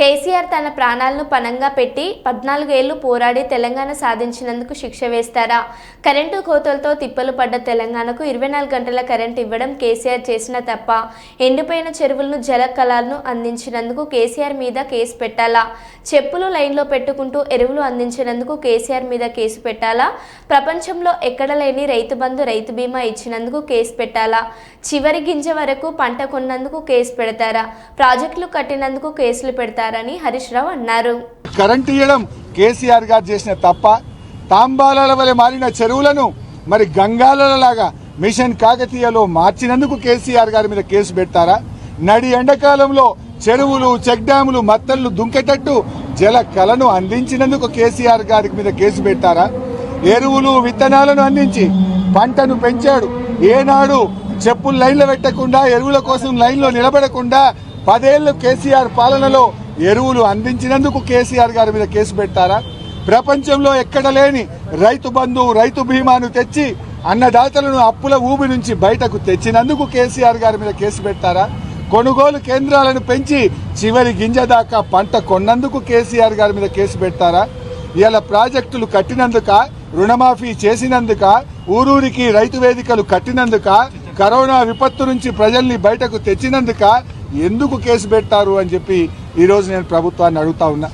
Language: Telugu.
కేసీఆర్ తన ప్రాణాలను పణంగా పెట్టి పద్నాలుగేళ్ళు పోరాడి తెలంగాణ సాధించినందుకు శిక్ష వేస్తారా? కరెంటు కోతలతో తిప్పలు పడ్డ తెలంగాణకు ఇరవై నాలుగు గంటల కరెంట్ ఇవ్వడం కేసీఆర్ చేసిన తప్ప ఎండిపోయిన చెరువులను జల కళాలను అందించినందుకు కేసీఆర్ మీద కేసు పెట్టాలా? చెప్పులు లైన్లో పెట్టుకుంటూ ఎరువులు అందించినందుకు కేసీఆర్ మీద కేసు పెట్టాలా? ప్రపంచంలో ఎక్కడ లేని రైతు బంధు రైతు బీమా ఇచ్చినందుకు కేసు పెట్టాలా? చివరి గింజ వరకు పంట కొన్నందుకు కేసు పెడతారా? ప్రాజెక్టులు కట్టినందుకు కేసులు పెడతారా? చేశారని హరీష్ రావు అన్నారు. కరెంట్ ఇవ్వడం కేసీఆర్ గారు చేసిన తప్ప తాంబాలాల వలె మారిన చెరువులను మరి గంగాలలాగా మిషన్ కాకతీయలో మార్చినందుకు కేసీఆర్ గారి మీద కేసు పెడతారా? నడి ఎండాకాలంలో చెరువులు చెక్ డ్యాములు మత్తళ్ళు దుంకేటట్టు జల కలను అందించినందుకు కేసీఆర్ గారి మీద కేసు పెట్టారా ఎరువులు విత్తనాలను అందించి పంటను పెంచాడు. ఏనాడు చెప్పులు లైన్లో పెట్టకుండా ఎరువుల కోసం లైన్లో నిలబడకుండా పదేళ్ళు కేసీఆర్ పాలనలో ఎరువులు అందించినందుకు కేసీఆర్ గారి మీద కేసు పెట్టారా? ప్రపంచంలో ఎక్కడ లేని రైతు బంధు రైతు బీమాను తెచ్చి అన్నదాతలను అప్పుల ఊబి నుంచి బయటకు తెచ్చినందుకు కేసీఆర్ గారి మీద కేసు పెట్టారా? కొనుగోలు కేంద్రాలను పెంచి చివరి గింజ దాకా పంట కొన్నందుకు కేసీఆర్ గారి మీద కేసు పెడతారా ఇలా ప్రాజెక్టులు కట్టినందుక? రుణమాఫీ చేసినందుక? ఊరూరికి రైతు వేదికలు కట్టినందుక? కరోనా విపత్తు నుంచి ప్రజల్ని బయటకు తెచ్చినందుక? ఎందుకు కేసు పెట్టారు అని చెప్పి ఈరోజు నేను ప్రభుత్వాన్ని అడుగుతా ఉన్నా.